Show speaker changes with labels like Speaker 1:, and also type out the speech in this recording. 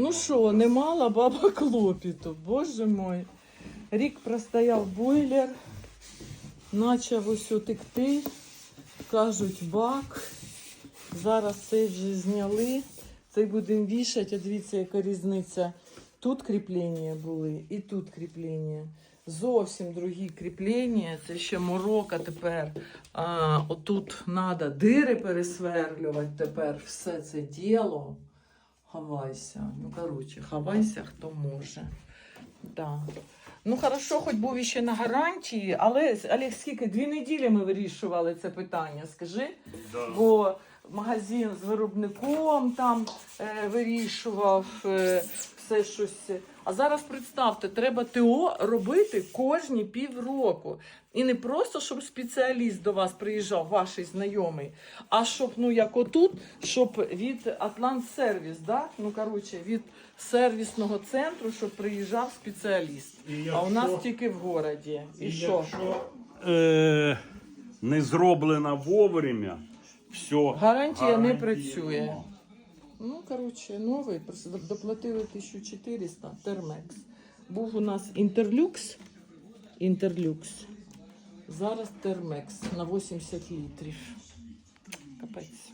Speaker 1: Ну що, не мала баба клопіту, боже мой. Рік простояв бойлер, почав ось текти, кажуть, бак. Зараз цей вже зняли. Цей будемо вішати, а дивіться, яка різниця. Тут кріплення були і тут кріплення. Зовсім другі кріплення. Це ще морока тепер. А, отут треба дири пересверлювати тепер. Все це діло. Хавайся. Ну, коротше, хавайся, хто може. Да. Ну, хорошо, хоч був іще на гарантії, але Олег, скільки? Дві неділі ми вирішували це питання, скажи.
Speaker 2: Да.
Speaker 1: Бо магазин з виробником там е, вирішував е, все щось. А зараз представте, треба ТО робити кожні півроку. І не просто, щоб спеціаліст до вас приїжджав, ваш знайомий, а щоб, ну як отут, щоб від Атлант Сервіс, да? ну коротше, від сервісного центру, щоб приїжджав спеціаліст.
Speaker 2: І
Speaker 1: А у нас тільки в городі. І,
Speaker 2: І
Speaker 1: що?
Speaker 2: Якщо е, не зроблено вовремя, все.
Speaker 1: Гарантія не працює. Ну, коротше, новий, просто доп- доплатили 1400 Термекс. Був у нас Інтерлюкс. Інтерлюкс. Зараз Термекс на 80 літрів. Капець.